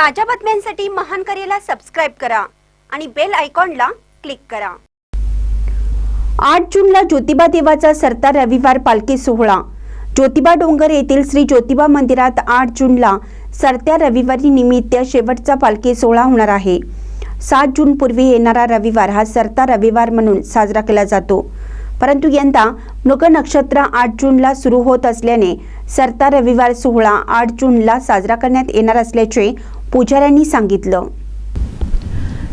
ताज्या बातम्यांसाठी महान करेला सबस्क्राईब करा आणि बेल आयकॉनला क्लिक करा. आठ जूनला ज्योतिबा देवाचा सरता रविवार पालखी सोहळा. ज्योतिबा डोंगर येथील श्री ज्योतिबा मंदिरात आठ जूनला सरत्या रविवारी निमित्त शेवटचा पालखी सोहळा होणार आहे. सात जून पूर्वी येणारा रविवार हा सरता रविवार म्हणून साजरा केला जातो. परंतु यंदा मृग नक्षत्र आठ जूनला सुरू होत असल्याने सरता रविवार सोहळा आठ जूनला साजरा करण्यात येणार असल्याचे पुजाऱ्यांनी सांगितलं.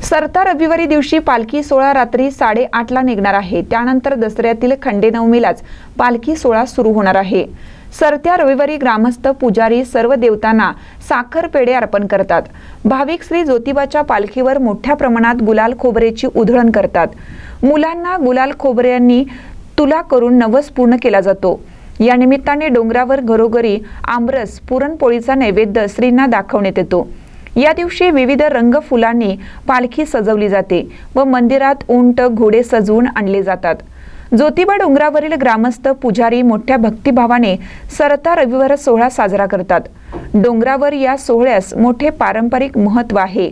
सरता रविवारी दिवशी पालखी सोहळा रात्री साडेआठला निघणार आहे. त्यानंतर दसऱ्यातील खंडेनवमीलाच पालखी सोहळा सुरू होणार आहे. सरत्या रविवारी ग्रामस्थ पुजारी सर्व देवतांना साखर पेढे अर्पण करतात. भाविक श्री ज्योतिबाच्या पालखीवर मोठ्या प्रमाणात गुलाल खोबरेची उधळण करतात. मुलांना गुलाल खोबऱ्यांनी तुला करून नवस पूर्ण केला जातो. या निमित्ताने डोंगरावर घरोघरी आमरस पुरणपोळीचा नैवेद्य श्रींना दाखवण्यात येतो. या दिवशी विविध रंग फुलांनी पालखी सजवली जाते व मंदिरात उंट घोडे सजवून आणले जातात. ज्योतिबा डोंगरावरील ग्रामस्थ पुजारी मोठ्या भक्तिभावाने सरता रविवार सोहळा साजरा करतात. डोंगरावर या सोहळ्यास मोठे पारंपरिक महत्त्व आहे.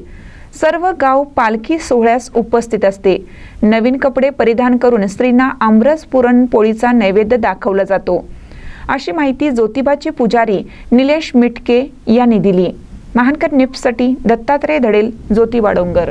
सर्व गाव पालखी सोहळ्यास उपस्थित असते. नवीन कपडे परिधान करून स्त्रींना आमरस पुरणपोळीचा नैवेद्य दाखवला जातो. अशी माहिती ज्योतिबाचे पुजारी निलेश मिटके यांनी दिली. महानकर निफ्टसाठी दत्तात्रय धडेल ज्योतिबा डोंगर.